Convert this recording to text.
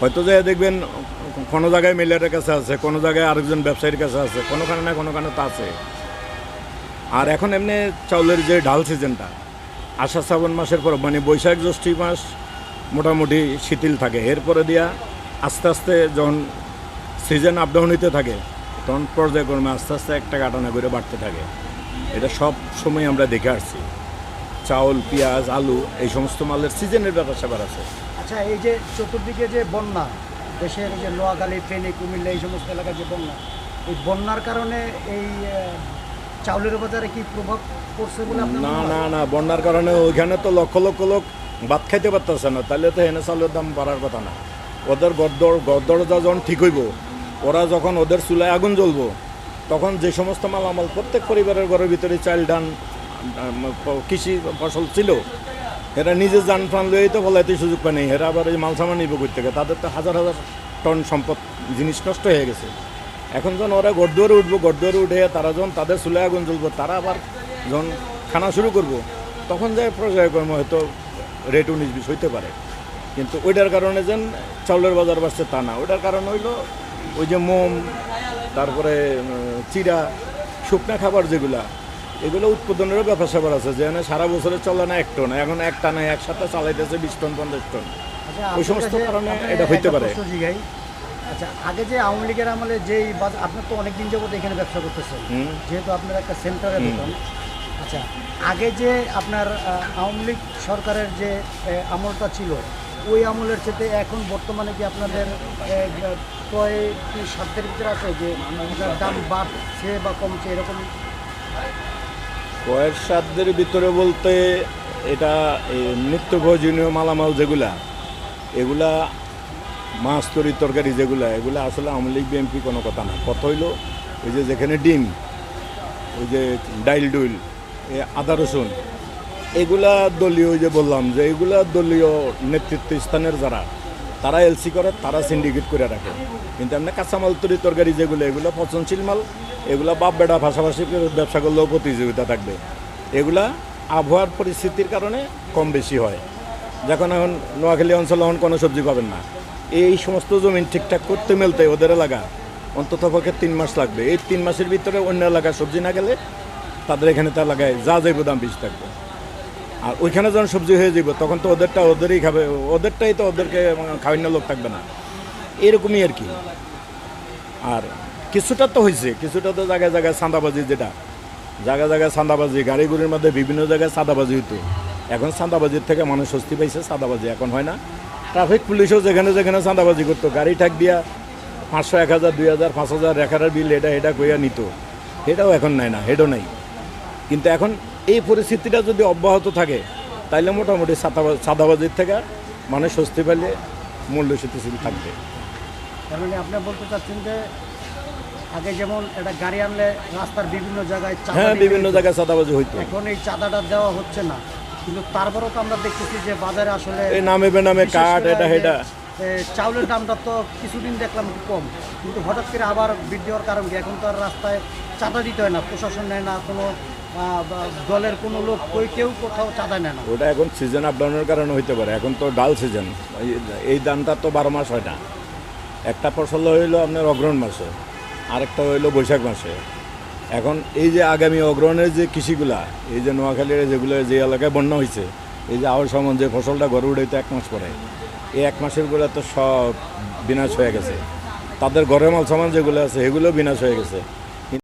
হয়তো যে দেখবেন কোনো জায়গায় মিলের কাছে আছে, কোনো জায়গায় আরেকজন ব্যবসায়ীর কাছে আছে কোনোখানে না কোনোখানে তো আছে। আর এখন এমনি চাউলের যে ডাল সিজনটা, আষাঢ় শ্রাবণ মাসের পর মানে বৈশাখ জ্যৈষ্ঠী মাস মোটামুটি শিথিল থাকে। এরপরে দিয়া আস্তে আস্তে যখন সিজন আপ ডাউন হইতে থাকে, তখন পর্যায়ক্রমে আস্তে আস্তে একটা কাটানা করে বাড়তে থাকে। এটা সব সময় আমরা দেখে আসছি। চাউল, পেঁয়াজ, আলু, এই সমস্ত মালের সিজনের ব্যাপার স্যাপার আছে। আচ্ছা এই যে চতুর্দিকে যে বন্যা দেশের যে নোয়াখালী ফেনী কুমিল্লা এই সমস্ত এলাকার যে বন্যা এই বন্যার কারণে এই চাউলের বাজারে কি প্রভাব পড়ছে বলে না না না বন্যার কারণে ওইখানে তো লক্ষ লক্ষ লোক ভাত খাইতে পারতেছে না তাহলে তো এনে চাউলের দাম বাড়ার কথা না। ওদের গদ্দর গদ্দরজা যখন ঠিক হইব ওরা যখন ওদের চুলায় আগুন জ্বলবো তখন যে সমস্ত মালামাল প্রত্যেক পরিবারের ঘরের ভিতরে চাল ডান কৃষি ফসল ছিল এরা নিজে যান প্রাণ লইয়াই তো ফলাইতে সুযোগ পায় নাই। এরা আবার এই মাল সামান নিব করতে থেকে? তাদের তো হাজার হাজার টন সম্পদ, জিনিস নষ্ট হয়ে গেছে। এখন যখন ওরা গড়দুয়ারে উঠবো, গড়দুয়ারে উঠে তারা যখন তাদের চুলে আগুন জ্বলবো, তারা আবার যখন খানা শুরু করব, তখন যায় পর্যায়ক্রমে হয়তো রেট উনিশ বিশ হইতে পারে। কিন্তু ওইটার কারণে যেন চাউলের বাজার বাড়ছে তা না। ওইটার কারণ হইল ওই যে মোম, তারপরে চিরা শুকনা খাবার যেগুলা এগুলো উৎপাদনেরও ব্যাপার স্যাপার আছে যেখানে সারা বছরে চলে না এক টন এখন একটা না একসাথে চালাইতেছে বিশ টন পঞ্চাশ টন। আচ্ছা, ওই সমস্ত কারণে এটা হইতে পারে। আচ্ছা আগে যে আওয়ামী লীগের আমলে যেই আপনার তো অনেকদিন যাবত এখানে ব্যবসা করতেছেন যেহেতু আপনার একটা সেন্টারে দোকান। আচ্ছা আগে যে আপনার আওয়ামী লীগ সরকারের যে আমলটা ছিল ওই আমলের চেয়ে এখন বর্তমানে কি আপনাদের ক্রয় কি সাধ্যের ভিতরে আছে যে দাম বাড়ছে বা কমছে এরকম? কয়ের সাধ্যের ভিতরে বলতে এটা নিত্য প্রয়োজনীয় মালামাল যেগুলা, এগুলা মাছ তরি তরকারি যেগুলা, এগুলা আসলে আওয়ামী লীগ, বিএনপি কোনো কথা না। কথা হইল ওই যে যেখানে ডিম, ওই যে ডাইল ডুইল আদা রসুন, এগুলা দলীয় যে বললাম যে এগুলা দলীয় নেতৃত্ব স্থানের যারা তারা এলসি করে, তারা সিন্ডিকেট করে রাখে। কিন্তু এমনি কাঁচামাল, তরি তরকারি যেগুলো, এগুলো পচনশীল মাল, এগুলা বাপ বেটা ভাষাভাষি ব্যবসা করলেও প্রতিযোগিতা থাকবে। এগুলা আবহাওয়ার পরিস্থিতির কারণে কম বেশি হয়। যখন এখন নোয়াখালী অঞ্চলে এখন কোনো সবজি পাবেন না। এই সমস্ত জমিন ঠিকঠাক করতে মেলতে ওদের এলাকা অন্তত পক্ষে তিন মাস লাগবে। এই তিন মাসের ভিতরে অন্য এলাকায় সবজি না গেলে তাদের এখানে তার এলাকায় যা যাইব দাম বেশি থাকবে। আর ওইখানে যখন সবজি হয়ে যাব তখন তো ওদেরটা ওদেরই খাবে, ওদেরটাই তো ওদেরকে খাওয়ান্য লোক থাকবে না। এরকমই আর কি। আর কিছুটা তো হয়েছে কিছুটা তো জায়গায় জায়গায় চাঁদাবাজি যেটা। জায়গায় জায়গায় চাঁদাবাজি, গাড়িগুলির মধ্যে বিভিন্ন জায়গায় চাঁদাবাজি হতো এখন চাঁদাবাজির থেকে মানুষ স্বস্তি পাইছে, চাঁদাবাজি এখন হয় না। ট্রাফিক পুলিশও যেখানে যেখানে চাঁদাবাজি করতো, গাড়ি ঠাক দিয়া পাঁচশো, এক হাজার, দুই হাজার, পাঁচ হাজার রেখারের বিল এটা এটা কইয়া নিত। এটাও এখন নাই না হেডও নাই। কিন্তু এখন এই পরিস্থিতিটা যদি অব্যাহত থাকে তাইলে মোটামুটি চাঁদাবাজির থেকে মানুষ স্বস্তি পেলে মূল্য স্থিতিশীল থাকবে। তার মানে আপনি বলতে চাচ্ছেন যে আগে যেমন একটা গাড়ি আনলে রাস্তার বিভিন্ন জায়গায় হ্যাঁ বিভিন্ন জায়গায় চাঁদাবাজি হইতো। এখন এই চাঁদাটা দেওয়া হচ্ছে না। কিন্তু তারপরেও তো আমরা দেখতেছি যে বাজারে আসলে এই নামে বেনামে কাঠ এটা যে, হেটা এ, চাউলের দামটা তো কিছুদিন দেখলাম কম। কিন্তু হঠাৎ করে আবার বৃদ্ধি হওয়ার কারণ কি? এখন তো আর রাস্তায় চাঁদা দিতে হয় না প্রশাসন নেয় না কোনো দলের কোনো লোক কই, কেউ কোথাও চাঁদা নেয় না। ওটা এখন সিজন আপ ডাউনের কারণে হইতে পারে। এখন তো ডাল সিজন এই দামটা তো বারো মাস হয় না। একটা ফসল হইল আপনার অগ্রহণ মাসে, আরেকটা হইল বৈশাখ মাসে। এখন এই যে আগামী অগ্রহণের যে কৃষিগুলা, এই যে নোয়াখালীর যেগুলো যে এলাকায় বন্যা হয়েছে এই যে আওয়ার সমান যে ফসলটা ঘরে উঠাইতে এক মাস পরে, এই এক মাসেরগুলো তো সব বিনাশ হয়ে গেছে। তাদের ঘরের মাল সামান যেগুলো আছে এগুলো বিনাশ হয়ে গেছে।